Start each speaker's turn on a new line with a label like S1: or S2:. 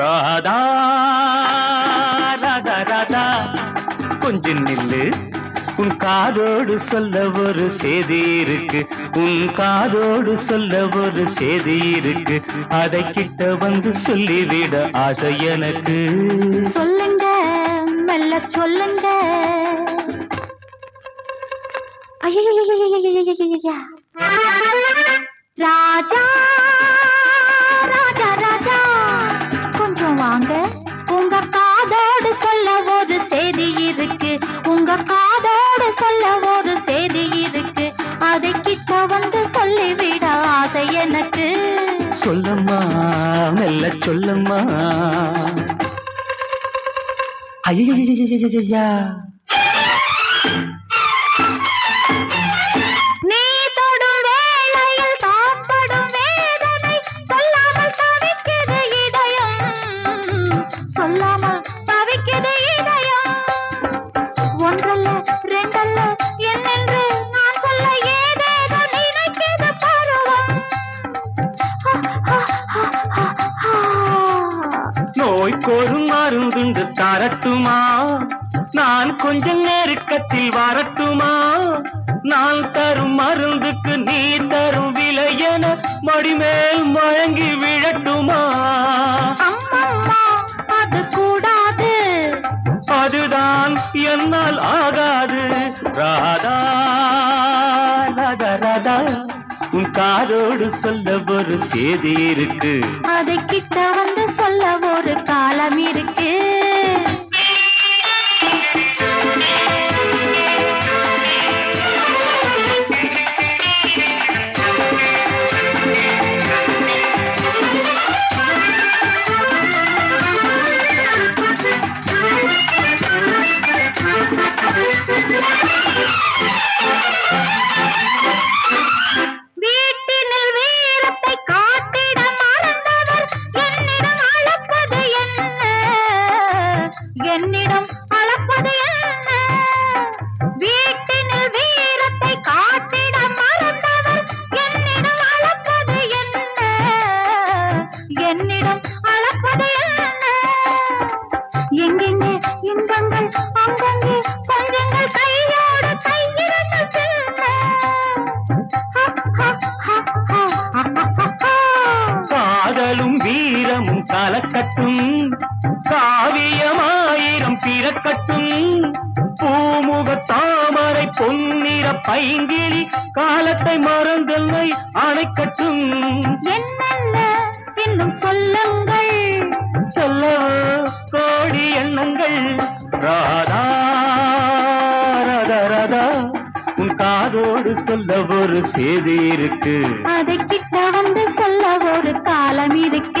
S1: ராதா ராதா ராதா. கொஞ்ச நில்லு உன் காதோடு சொல்ல ஒரு செய்தி இருக்கு. உன் காதோடு சொல்ல ஒரு செய்தி இருக்கு. அதை கிட்ட வந்து சொல்லிவிட ஆசை எனக்கு.
S2: சொல்லுங்க மெல்ல சொல்லுங்க. ராஜா வாங்க. உங்க காதோடு சொல்ல ஒரு செய்தி இருக்கு. உங்க காதோடு சொல்ல ஒரு செய்தி இருக்கு. அதை கிட்ட வந்து சொல்லிவிட ஆசை எனக்கு.
S1: சொல்லம்மா மெல்ல சொல்லம்மா. ஐயா நோய்க்கோரும் மருந்துண்டு தரட்டுமா? நான் கொஞ்சம் நெருக்கத்தில் வரட்டுமா? நான் தரும் மருந்துக்கு நீ தரும் விலை என மடிமேல் முழங்கி விழட்டுமா?
S2: அது கூடாது.
S1: அதுதான் என்னால் ஆகாது. ராதா ராதா ராதா உன் காதோடு சொல்ல ஒரு செய்தி இருக்கு.
S2: அதை கிட்ட வந்து சொல்ல ஒரு
S1: காதலும் வீரமும் கலக்கட்டும் காவியமாயிரம் பிறக்கட்டும் பூமுக தாமரை பொன்னிற பைங்கிளி காலத்தை மறந்தல்லை அணைக்கட்டும்.
S2: என்னென்ன? பின்னும் சொல்லுங்கள்.
S1: ராதா ராதா ராதா உன் காதோடு சொல்ல ஒரு செய்தி இருக்கு.
S2: அதை கிட்ட வந்து சொல்ல ஒரு காலம் இருக்கு.